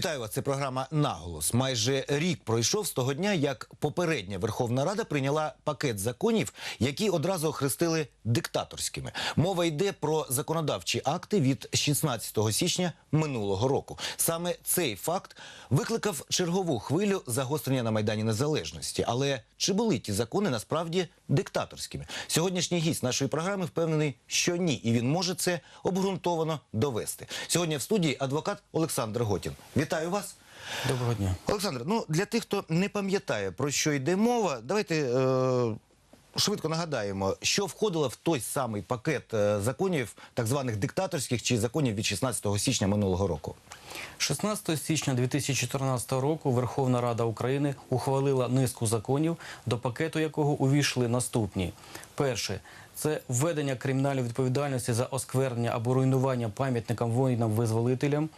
Вітаю вас. Це програма Наголос. Майже рік пройшов з того дня, як попередня Верховна Рада прийняла пакет законів, які одразу охрестили диктаторськими. Мова йде про законодавчі акти від 16 січня минулого року. Саме цей факт викликав чергову хвилю загострення на майдані Незалежності. Але чи були ті закони насправді диктаторськими? Сьогоднішній гість нашої програми впевнений, що ні, і він може це обґрунтовано довести. Сьогодні в студії адвокат Олександр Готін. Вітаю вас. Доброго дня. Олександр, ну для тих, хто не пам'ятає про що йде мова, давайте е, швидко нагадаємо, що входило в той самий пакет е, законів, так званих диктаторських чи законів від 16 січня минулого року. 16 січня 2014 року Верховна Рада України ухвалила низку законів, до пакету якого увійшли наступні: перше це введення кримінальної відповідальності за осквернення або руйнування пам'ятникам воїнам-визволителям,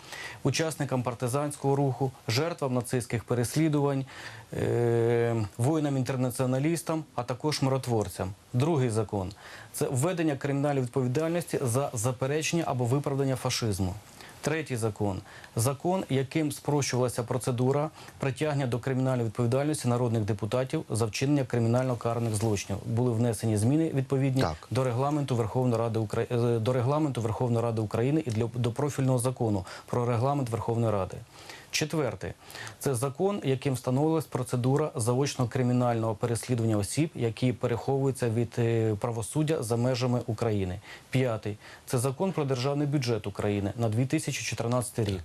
учасникам партизанського руху, жертвам нацистських переслідувань, е- воїнам-інтернаціоналістам, а також миротворцям. Другий закон це введення кримінальної відповідальності за заперечення або виправдання фашизму. Третій закон закон, яким спрощувалася процедура притягнення до кримінальної відповідальності народних депутатів за вчинення кримінально караних злочинів. Були внесені зміни відповідні Так. до регламенту Верховної Ради України до регламенту Верховної Ради України і для до профільного закону про регламент Верховної Ради. Четверте, це закон, яким встановилась процедура заочно-кримінального переслідування осіб, які переховуються від е, правосуддя за межами України. П'ятий це закон про державний бюджет України на 2014 рік.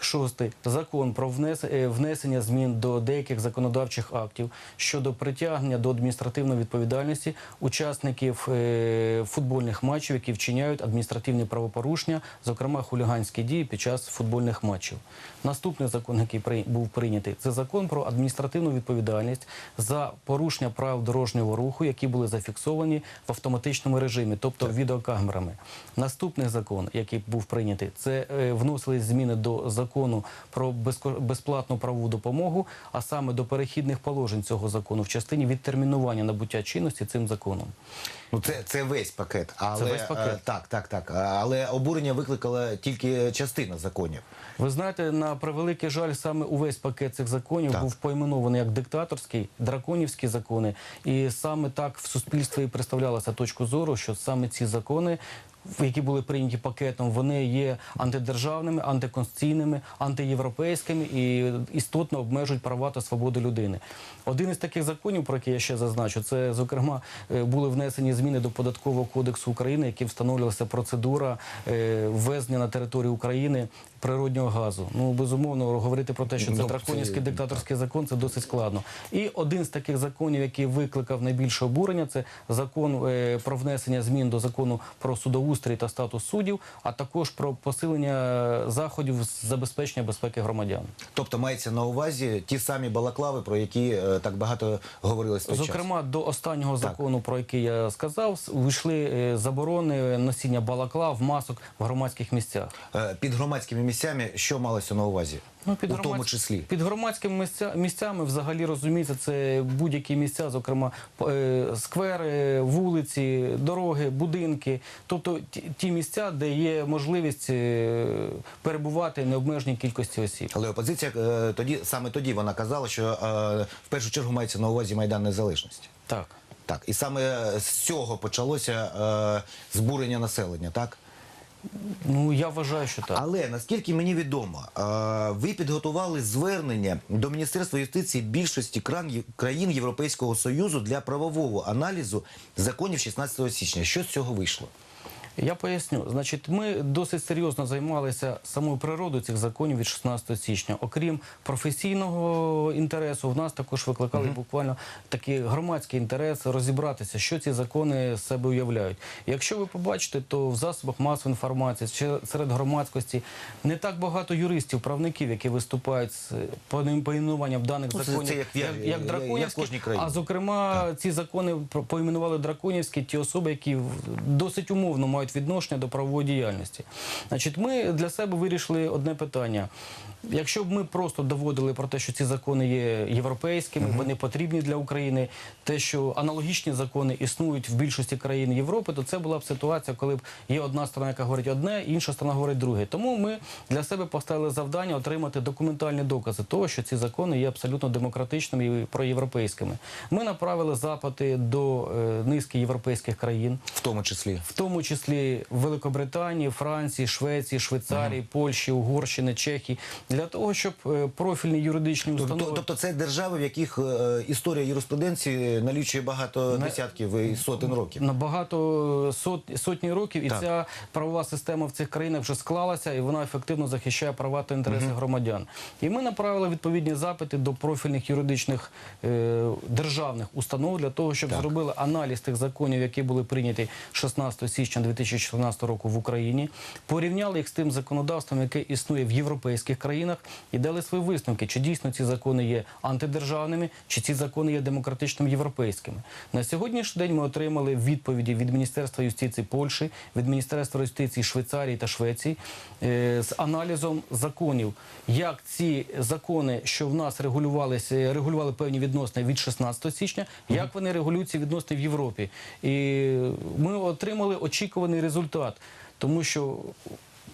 Шостий закон про е, внесення змін до деяких законодавчих актів щодо притягнення до адміністративної відповідальності учасників е, футбольних матчів, які вчиняють адміністративні правопорушення, зокрема хуліганські дії під час футбольних матчів. Наступний закон, який був прийнятий, це закон про адміністративну відповідальність за порушення правил дорожнього руху, які були зафіксовані в автоматичному режимі, тобто відеокамерами. Наступний закон, який був прийнятий, це е, вносили зміни до закону про безплатну правову допомогу, а саме до перехідних положень цього закону в частині відтермінування набуття чинності цим законом. Ну це, це весь пакет. Але, весь пакет. е, так, так, так. Але обурення викликала тільки частина законів. Ви знаєте, на превеликий жаль, саме увесь пакет цих законів Так. був поіменований як диктаторський, драконівські закони, і саме так в суспільстві і представлялася точка зору, що саме ці закони. Які були прийняті пакетом, вони є антидержавними, антиконституційними, антиєвропейськими і істотно обмежують права та свободи людини. Один із таких законів, про який я ще зазначу, це зокрема е, були внесені зміни до податкового кодексу України, яким встановлювалася процедура е, ввезення на територію України природнього газу. Ну безумовно говорити про те, що це Ну, драконівський диктаторський закон, це досить складно. І один з таких законів, який викликав найбільше обурення, це закон е, про внесення змін до закону про судоустрій та статус суддів, а також про посилення заходів з забезпечення безпеки громадян. Тобто мається на увазі ті самі балаклави, про які е, так багато говорилось в час. Зокрема, до останнього Так. закону, про який я сказав, вийшли е, заборони носіння балаклав, масок в громадських місцях. Е, Під громадськими місцями що малося на увазі? Ну, під У громадсь- тому числі. Під громадськими місця, місцями взагалі розуміється, це будь-які місця, зокрема е, сквери, вулиці, дороги, будинки. Тобто ті, ті місця, де є можливість е, перебувати необмеженій кількості осіб. Але опозиція е, тоді саме тоді вона казала, що в першу чергу мається на увазі майдан незалежності. Так. Так, і саме з цього почалося е, збурення населення, так? Ну я вважаю, що так. Але наскільки мені відомо, е, ви підготували звернення до Міністерства юстиції більшості країн Європейського Союзу для правового аналізу законів 16 січня. Що з цього вийшло? Я поясню. Значить, ми досить серйозно займалися самою природою цих законів від 16 січня. Окрім професійного інтересу, в нас також викликали буквально такий громадський інтерес розібратися, що ці закони з себе уявляють. Якщо ви побачите, то в засобах масової інформації чи серед громадськості не так багато юристів, правників, які виступають з поім- поіменуванням даних Ну, законів, це як в- як, як як драконівські, а Зокрема, ці закони поіменували драконівські ті особи, які досить умовно мають мають відношення до правової діяльності. Значить, ми для себе вирішили одне питання. Якщо б ми просто доводили про те, що ці закони є європейськими, вони потрібні для України, те, що аналогічні закони існують в більшості країн Європи, то це була б ситуація, коли б є одна сторона, яка говорить одне, інша сторона говорить друге. Тому ми для себе поставили завдання отримати документальні докази того, що ці закони є абсолютно демократичними і проєвропейськими. Ми направили запити до е, низки європейських країн В тому числі. в тому числі Великобританії, Франції, Швеції, Швейцарії, Польщі, Угорщини, Чехії, для того, щоб е, профільні юридичні Тобто, установи тобто це держави, в яких е, історія юриспруденції налічує багато На- десятків і сотень років. на багато сот, сотні років, і Так. ця правова система в цих країнах вже склалася, і вона ефективно захищає права та інтереси громадян. І ми направили відповідні запити до профільних юридичних е, державних установ для того, щоб Так. зробили аналіз тих законів, які були прийняті 16 січня 2014 року в Україні, порівняли їх з тим законодавством, яке існує в європейських країнах, і дали свої висновки, чи дійсно ці закони є антидержавними, чи ці закони є демократичними європейськими. На сьогоднішній день ми отримали відповіді від Міністерства юстиції Польщі, від Міністерства юстиції Швейцарії та Швеції е, з аналізом законів, як ці закони, що в нас регулювалися, регулювали певні відносини від 16 січня, як вони регулюються відносини в Європі. І ми отримали очікуваний результат, тому що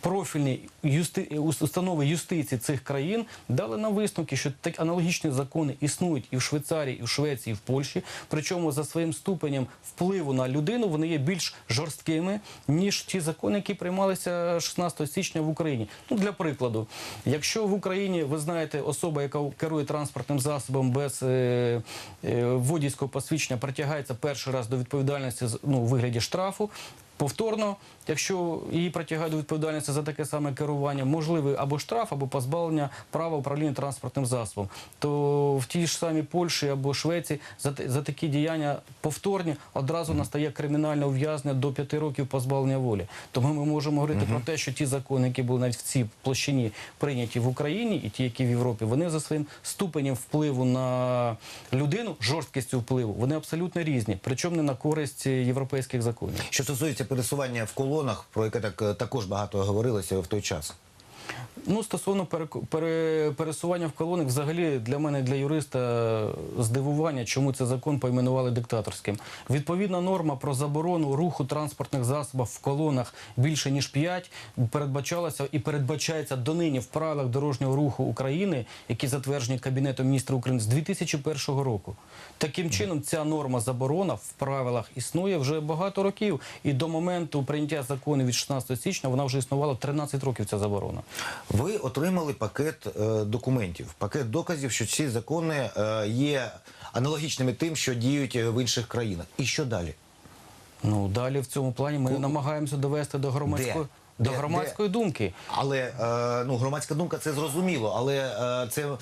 профільні юсти... установи юстиції цих країн дали нам висновки, що так аналогічні закони існують і в Швейцарії, і в Швеції, і в Польщі. Причому за своїм ступенем впливу на людину вони є більш жорсткими ніж ті закони, які приймалися 16 січня в Україні. Ну для прикладу, якщо в Україні ви знаєте особа, яка керує транспортним засобом без е, е, водійського посвідчення, притягається перший раз до відповідальності ну, у вигляді штрафу. Повторно, якщо її притягають до відповідальності за таке саме керування, можливий або штраф, або позбавлення права управління транспортним засобом, то в тій ж самій Польщі або Швеції за, за такі діяння повторні одразу настає кримінальне ув'язнення до п'яти років позбавлення волі. Тому ми можемо говорити про те, що ті закони, які були навіть в цій площині прийняті в Україні, і ті, які в Європі, вони за своїм ступенем впливу на людину, жорсткістю впливу, вони абсолютно різні, причому не на користь європейських законів. Що стосується пересування в колонах, про яке так е, також багато говорилося в той час. Ну, стосовно пересування в колонах, взагалі для мене, для юриста, здивування, чому цей закон поіменували диктаторським. Відповідна норма про заборону руху транспортних засобів в колонах більше ніж 5 передбачалася і передбачається донині в правилах дорожнього руху України, які затверджені Кабінетом міністрів України з 2001 року. Таким чином, ця норма заборона в правилах існує вже багато років, і до моменту прийняття закону від 16 січня вона вже існувала 13 років. Ця заборона. Ви отримали пакет е, документів, пакет доказів, що ці закони е, є аналогічними тим, що діють е, в інших країнах. І що далі? Ну далі в цьому плані ми Ку- намагаємося довести до громадської Де? до Де? громадської думки. Але е, ну, громадська думка це зрозуміло, але е, це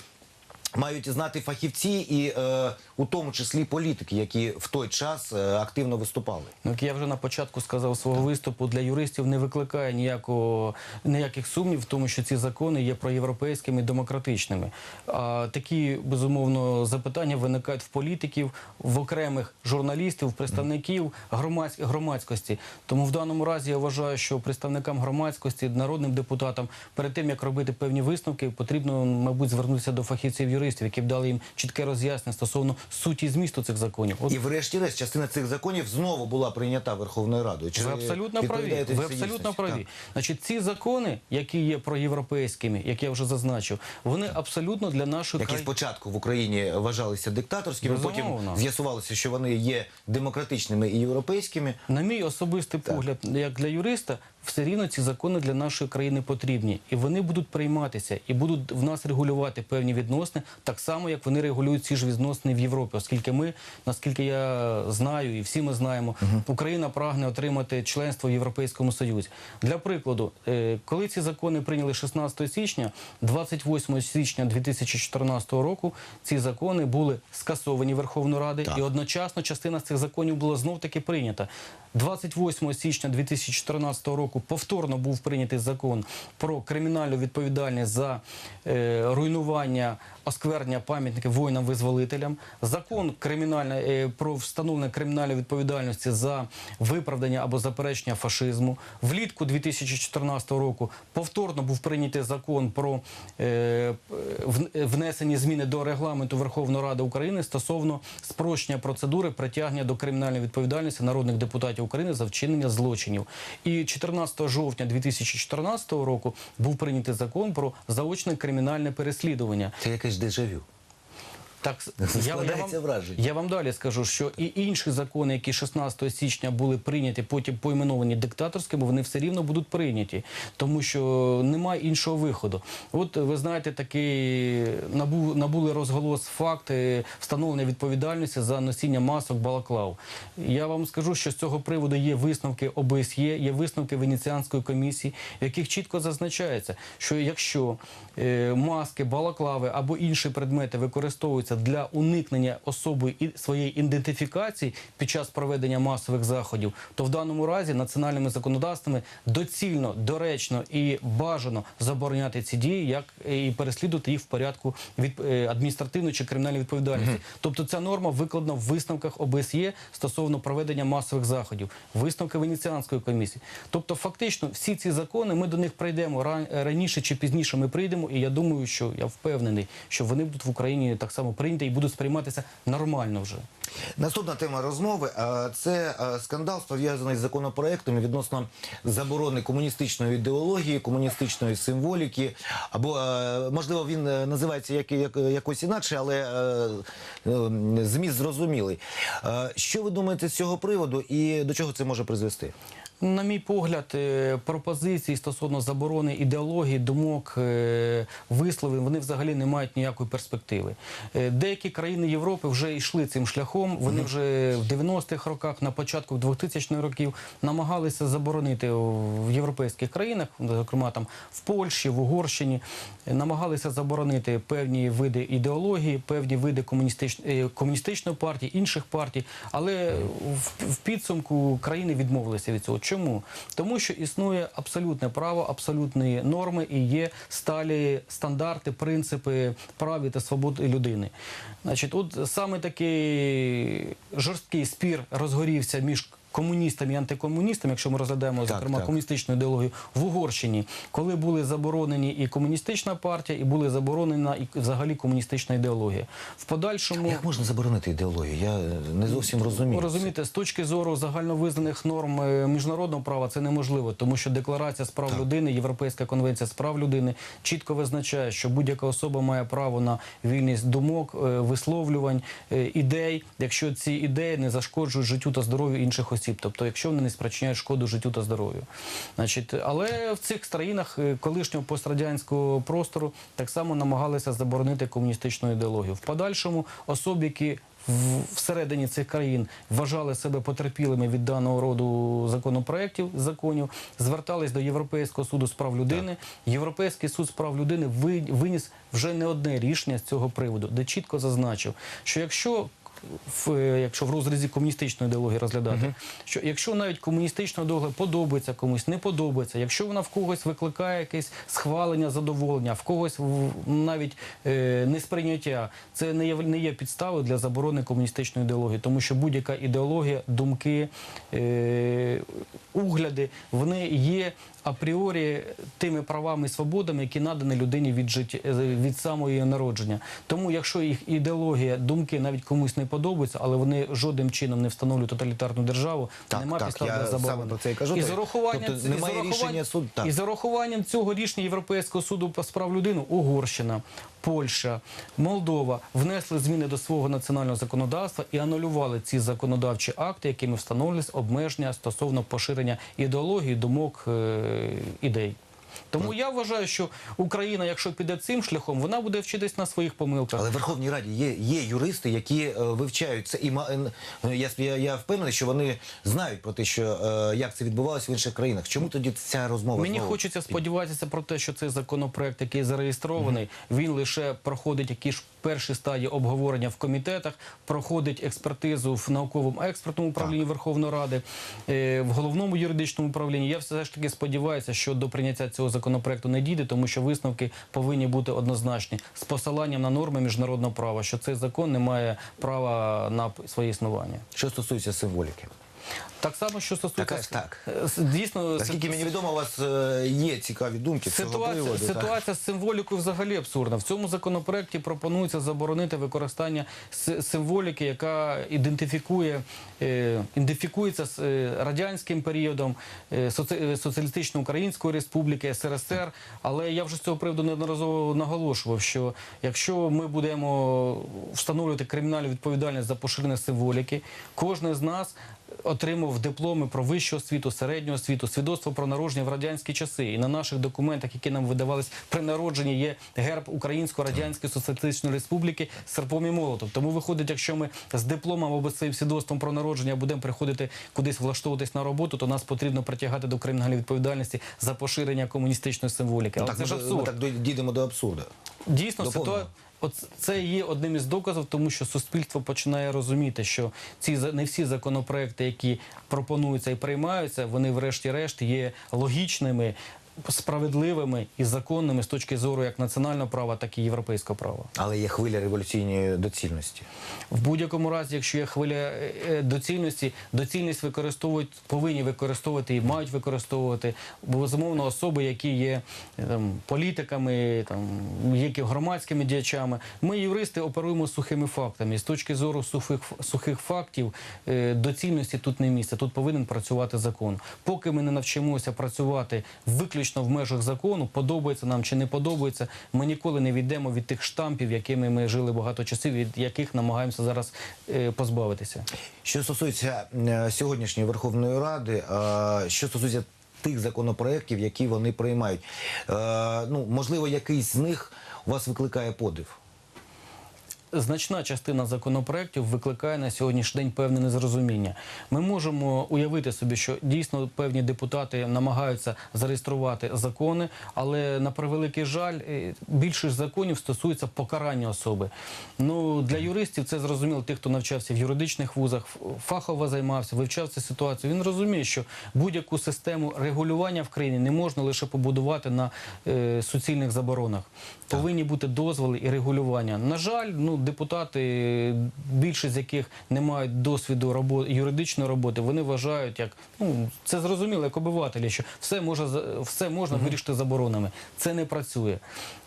мають знати фахівці і е, у тому числі політики, які в той час е, активно виступали. Ну, як я вже на початку сказав свого виступу, для юристів не викликає ніякого ніяких сумнів в тому, що ці закони є проєвропейськими і демократичними. А такі безумовно запитання виникають в політиків, в окремих журналістів, представників громадсь- громадськості. Тому в даному разі я вважаю, що представникам громадськості, народним депутатам, перед тим як робити певні висновки, потрібно, мабуть, звернутися до фахівців юристів, які б дали їм чітке роз'яснення стосовно суті і змісту цих законів. От І врешті-решт частина цих законів знову була прийнята Верховною Радою. Чи ви абсолютно праві. Ви абсолютно праві. Так. Значить, ці закони, які є проєвропейськими, як я вже зазначив, вони абсолютно для нашої Які країни. спочатку в Україні вважалися диктаторськими, потім з'ясувалося, що вони є демократичними і європейськими. На мій особистий погляд, як для юриста, все рівно ці закони для нашої країни потрібні, і вони будуть прийматися і будуть в нас регулювати певні відносини, так само як вони регулюють ці ж відносини в Європі, оскільки ми, наскільки я знаю, і всі ми знаємо, Україна прагне отримати членство в Європейському Союзі. Для прикладу, е, коли ці закони прийняли 16 січня, 28 січня 2014 року ці закони були скасовані Верховною Радою, і одночасно частина з цих законів була знов таки прийнята. 28 січня 2014 року повторно був прийнятий закон про кримінальну відповідальність за е, руйнування осквернення пам'ятників воїнам-визволителям, закон кримінальний е, про встановлення кримінальної відповідальності за виправдання або заперечення фашизму. Влітку 2014 року повторно був прийнятий закон про е, внесені зміни до регламенту Верховної Ради України стосовно спрощення процедури притягнення до кримінальної відповідальності народних депутатів України за вчинення злочинів. І 14 жовтня 2014 року був прийнятий закон про заочне кримінальне переслідування. Це якесь дежавю. Так, я, я, вам, враження. я вам далі скажу, що і інші закони, які 16 січня були прийняті, потім поіменовані диктаторськими, вони все рівно будуть прийняті, тому що немає іншого виходу. От ви знаєте, такий набу, набули розголос факти встановлення відповідальності за носіння масок балаклав. Я вам скажу, що з цього приводу є висновки ОБСЄ, є висновки Венеціанської комісії, в яких чітко зазначається, що якщо е, маски, балаклави або інші предмети використовуються для уникнення особи і своєї ідентифікації під час проведення масових заходів, то в даному разі національними законодавствами доцільно, доречно і бажано забороняти ці дії, як і переслідувати їх в порядку від е, адміністративної чи кримінальної відповідальності. Тобто ця норма викладена в висновках ОБСЄ стосовно проведення масових заходів, висновки Венеціанської комісії. Тобто, фактично, всі ці закони ми до них прийдемо ран- раніше чи пізніше. Ми прийдемо, і я думаю, що я впевнений, що вони будуть в Україні так само прийняті і будуть сприйматися нормально вже. Наступна тема розмови це скандал пов'язаний з законопроектами відносно заборони комуністичної ідеології, комуністичної символіки. Або можливо він е, називається як, як, якось інакше, але е, е, зміст зрозумілий. Що ви думаєте з цього приводу і до чого це може призвести? На мій погляд, е, пропозиції стосовно заборони ідеології, думок, е, висловів, вони взагалі не мають ніякої перспективи. Е, Деякі країни Європи вже йшли цим шляхом. Вони вже в 90-х роках, на початку 2000-х років намагалися заборонити в європейських країнах, зокрема там в Польщі, в Угорщині, намагалися заборонити певні види ідеології, певні види комуністичної, комуністичної партії, інших партій. Але в підсумку країни відмовилися від цього. Чому? Тому що існує абсолютне право, абсолютні норми і є сталі стандарти, принципи прав та свобод людини. Значить, от саме такий жорсткий спір розгорівся між. Комуністами і антикомуністами, якщо ми розглядаємо Так, зокрема так. комуністичну ідеологію в Угорщині, коли були заборонені і комуністична партія, і були заборонена і взагалі комуністична ідеологія. В подальшому Як можна заборонити ідеологію? Я е, не зовсім розумію. ви розумієте, з точки зору загальновизнаних норм е, міжнародного права це неможливо, тому що декларація з прав людини, Європейська конвенція з прав людини чітко визначає, що будь-яка особа має право на вільність думок, е, висловлювань, ідей, якщо ці ідеї не зашкоджують життю та здоров'ю інших осіб, тобто якщо вони не спричиняють шкоду життю та здоров'ю. Значить, але в цих країнах е, колишнього пострадянського простору так само намагалися заборонити комуністичну ідеологію. В подальшому особи, які всередині цих країн вважали себе потерпілими від даного роду законопроєктів, законів, звертались до Європейського суду з прав людини. Європейський суд з прав людини виніс вже не одне рішення з цього приводу, де чітко зазначив, що якщо в, якщо в розрізі комуністичної ідеології розглядати, що якщо навіть комуністична ідеологія подобається комусь, не подобається, якщо вона в когось викликає якесь схвалення, задоволення, в когось навіть е, несприйняття, це не є, не є підставою для заборони комуністичної ідеології, тому що будь-яка ідеологія, думки, е, угляди, вони є апріорі тими правами і свободами, які надані людині від життя е, від самого її народження. Тому, якщо їх ідеологія, думки навіть комусь не подобаються, але вони жодним чином не встановлюють тоталітарну державу, Так, немає так, підстав для заборони. саме про це і кажу. І з урахуванням, Тобто і з немає урахуванням- рішення суду, так. і з урахуванням цього рішення Європейського суду з прав людини Угорщина, Польща, Молдова внесли зміни до свого національного законодавства і анулювали ці законодавчі акти, якими встановлювалися обмеження стосовно поширення ідеології, думок, е, ідей. Тому я вважаю, що Україна, якщо піде цим шляхом, вона буде вчитись на своїх помилках. Але в Верховній Раді є, є юристи, які е, вивчають це. І ма- е, я, я, я впевнений, що вони знають про те, що е, як це відбувалося в інших країнах. Чому тоді ця розмова? Мені знову? хочеться сподіватися про те, що цей законопроект, який зареєстрований, він лише проходить якісь першій стадії обговорення в комітетах, проходить експертизу в науковому експертному управлінні Верховної Ради, е, в головному юридичному управлінні. Я все ж таки сподіваюся, що до прийняття цього законопроекту не дійде, тому що висновки повинні бути однозначні з посиланням на норми міжнародного права, що цей закон не має права на своє існування. Що стосується символіки. Так само, що стосується Така так. Дійсно Наскільки мені відомо, у вас е, є цікаві думки з цього Ситуація, приводу. так? ситуація з символікою взагалі абсурдна. В цьому законопроекті пропонується заборонити використання с- символіки, яка ідентифікує, е, ідентифікується з е, радянським періодом е, соці- е, Соціалістично-Української Республіки, СРСР. Але я вже з цього приводу неодноразово наголошував, що якщо ми будемо встановлювати кримінальну відповідальність за поширення символіки, кожен з нас отримав дипломи про вищу освіту, середню освіту, свідоцтво про народження в радянські часи. І на наших документах, які нам видавались при народженні, є герб Українсько-Радянської Соціалістичної Республіки з серпом і молотом. Тому виходить, якщо ми з дипломом або з цим свідоцтвом про народження будемо приходити кудись влаштовуватись на роботу, то нас потрібно притягати до кримінальної відповідальності за поширення комуністичної символіки. Ну, Але так, це ж ми, ми так дійдемо до абсурду. Дійсно, ситуація. От це є одним із доказів, тому що суспільство починає розуміти, що ці не всі законопроекти, які пропонуються і приймаються, вони, врешті-решт, є логічними, справедливими і законними з точки зору як національного права, так і європейського права. Але є хвиля революційної доцільності. В будь-якому разі, якщо є хвиля е, е, доцільності, доцільність використовують, повинні використовувати і мають використовувати безумовно особи, які є е, там, політиками, там які громадськими діячами. Ми, юристи, оперуємо сухими фактами. І з точки зору сухих, сухих фактів доцільності тут не місце. Тут повинен працювати закон. Поки ми не навчимося працювати виключно в межах закону, подобається нам чи не подобається, ми ніколи не відійдемо від тих штампів, якими ми жили багато часів, від яких намагаємося зараз е, позбавитися. Що стосується е, сьогоднішньої Верховної Ради, е, що стосується тих законопроєктів, які вони приймають, ну можливо, якийсь з них у вас викликає подив. Значна частина законопроєктів викликає на сьогоднішній день певне незрозуміння. Ми можемо уявити собі, що дійсно певні депутати намагаються зареєструвати закони, але на превеликий жаль, е, більшість законів стосується покарання особи. Ну для юристів це зрозуміло. Тих, хто навчався в юридичних вузах, фахово займався, вивчав цю ситуацію. Він розуміє, що будь-яку систему регулювання в країні не можна лише побудувати на е, суцільних заборонах. Повинні бути дозволи і регулювання. На жаль, ну депутати, більшість з яких не мають досвіду роботи юридичної роботи, вони вважають, як ну це зрозуміло, як обивателі, що все може все можна вирішити заборонами. Це не працює.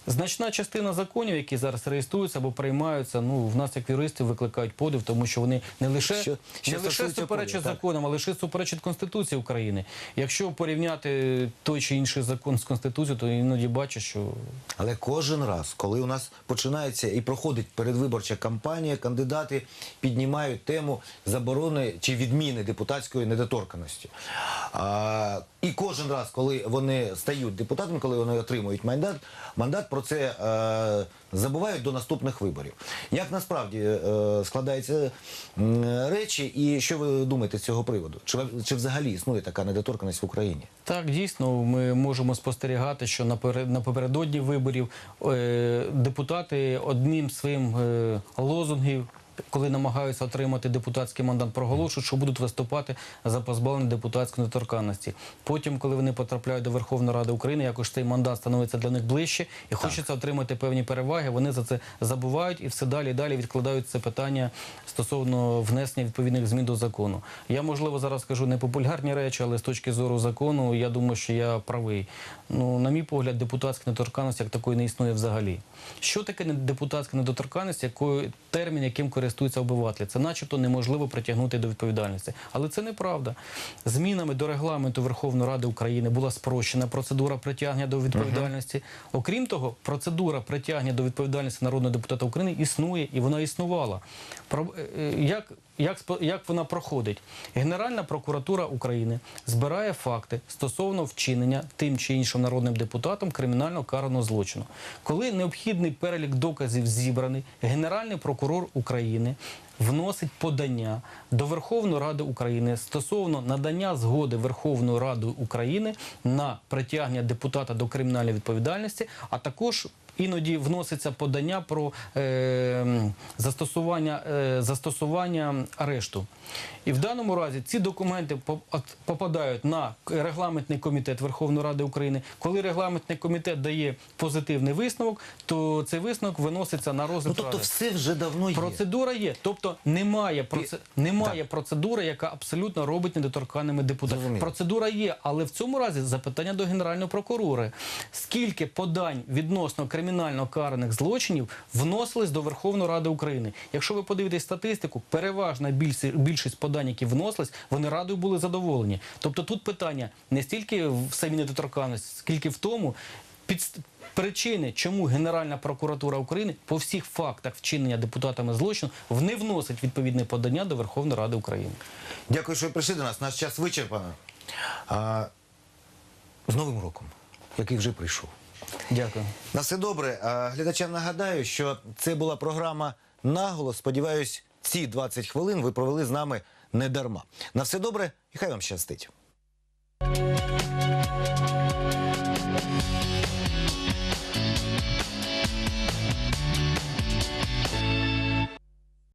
Значна частина законів, які зараз реєструються або приймаються, ну в нас як юристів викликають подив, тому що вони не лише Що- що не лише суперечать законам, а лише суперечать Конституції України. Якщо порівняти той чи інший закон з Конституцією, то іноді бачиш, що Але кожен раз, коли у нас починається і проходить передвиборча кампанія, кандидати піднімають тему заборони чи відміни депутатської недоторканості. А, і кожен раз, коли вони стають депутатами, коли вони отримують мандат, мандат про це е, забувають до наступних виборів. Як насправді е, складаються речі, і що ви думаєте з цього приводу? Чи, чи взагалі існує така недоторканість в Україні? Так, дійсно, ми можемо спостерігати, що напередодні виборів е, депутати одним своїм е, лозунгів. Коли намагаються отримати депутатський мандат, проголошують, що будуть виступати за позбавлення депутатської недоторканності. Потім, коли вони потрапляють до Верховної Ради України, якось цей мандат становиться для них ближче і хочеться отримати певні переваги. Вони за це забувають і все далі і далі відкладають це питання стосовно внесення відповідних змін до закону. Я можливо зараз скажу непопулярні речі, але з точки зору закону, я думаю, що я правий. Ну, на мій погляд, депутатська недоторканність як такої не існує взагалі. Що таке депутатська недоторканність, якою термін, яким користуються обивателі? Це начебто неможливо притягнути до відповідальності. Але це неправда. Змінами до регламенту Верховної Ради України була спрощена процедура притягнення до відповідальності. Окрім того, процедура притягнення до відповідальності народного депутата України існує і вона існувала. Про- е, е, Як як, як вона проходить? Генеральна прокуратура України збирає факти стосовно вчинення тим чи іншим народним депутатом кримінального караного злочину. Коли необхідний перелік доказів зібраний, Генеральний прокурор України вносить подання до Верховної Ради України стосовно надання згоди Верховної Ради України на притягнення депутата до кримінальної відповідальності, а також іноді вноситься подання про е, застосування, е, застосування арешту. І в даному разі ці документи попадають на регламентний комітет Верховної Ради України. Коли регламентний комітет дає позитивний висновок, то цей висновок виноситься на Ну тобто Ради. все вже давно є. Процедура є, тобто немає, проце... немає процедури, яка абсолютно робить недоторканними депутатів. Зрозуміло. Процедура є, але в цьому разі запитання до генерального прокурора: скільки подань відносно кримінально караних злочинів вносились до Верховної Ради України? Якщо ви подивитесь статистику, переважна більшість, подань, які вносились, вони радою були задоволені. Тобто тут питання не стільки в самій недоторканності, скільки в тому. Підст... Причини, чому Генеральна прокуратура України по всіх фактах вчинення депутатами злочину не вносить відповідне подання до Верховної Ради України. Дякую, що ви прийшли до нас. Наш час вичерпано. А, з Новим роком, який вже прийшов. Дякую. На все добре. Глядачам нагадаю, що це була програма Наголос. Сподіваюсь, ці 20 хвилин ви провели з нами не дарма. На все добре і хай вам щастить.